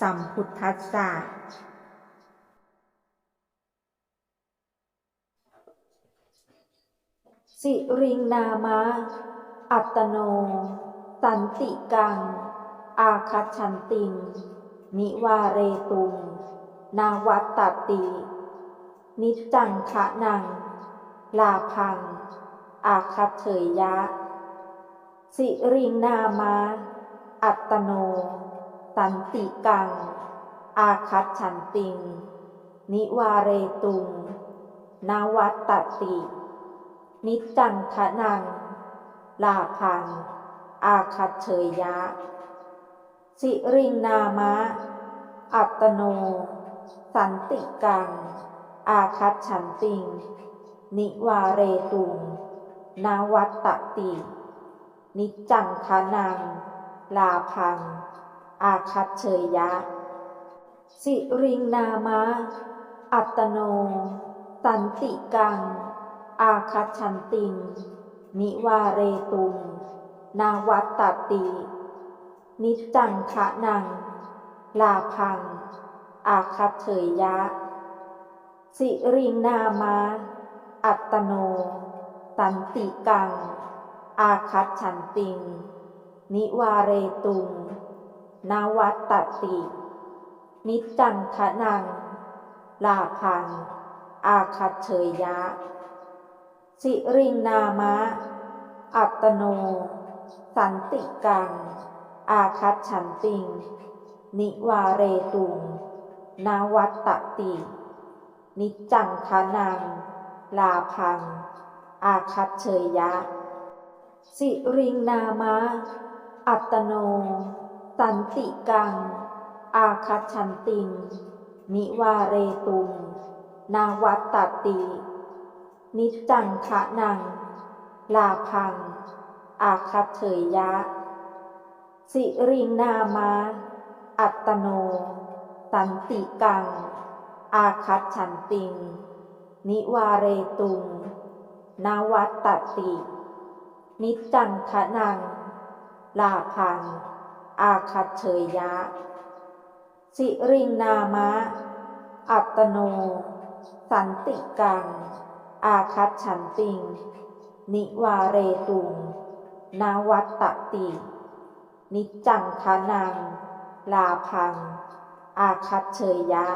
สัมพุทธัสสะสิริงนามะ อัตโน สันติกัง อาคัจฉันติง นิวาเรตุง นาวัตตติ นิจังคะนัง ลาพัง อาคัเฉยยะ สิริงนามะ อัตโน สันติกัง อาคัจฉันติง นิวาเรตุง นาวัตตติ นิจังทะนัง ลาพัง อาคัจเฉยยะ สิริงนามะ อัตโน สันติกัง อาคัจฉันติง นิวาเรตุง นาวัตตติ นิจังทะนัง ลาพัง อาคัจเฉยยะ สิริงนามะ อัตโนสันติกัง อาคัจฉันติง นิวาเรตุง นาวัตตติ นิจังคะนัง ลาพัง อาคัจเฉยยะ สิริงนามะ อัตโนสันติกัง อาคัจฉันติง นิวาเรตุง นาวัตตติ นิจังคะนัง ลาพัง อาคัจเฉยยะ สิริงนามะ อัตโน สันติกัง อาคัจฉันติง นิวาเรตุงนาวัตตติ นิจังคะนัง ลาพัง อาคัจเฉยยะ สิริงนามะ อัตโน สันติกัง อาคัจฉันติง นิวาเรตุง นาวัตตติ นิจังคะนัง ลาพัง อาคัเฉยยะ สิริงนามะ อัตโน สันติกัง อาคัจฉันติง นิวาเรตุง นาวัตตติ นิจจังคะนัง ลาพัง อาคัตเฉยยะ สิริงนามะ อัตโน สันติกัง อาคัตฉันติง นิวาเรตุง นาวัตตติ นิจังทานัง ลาพัง อาคัตเฉยยะ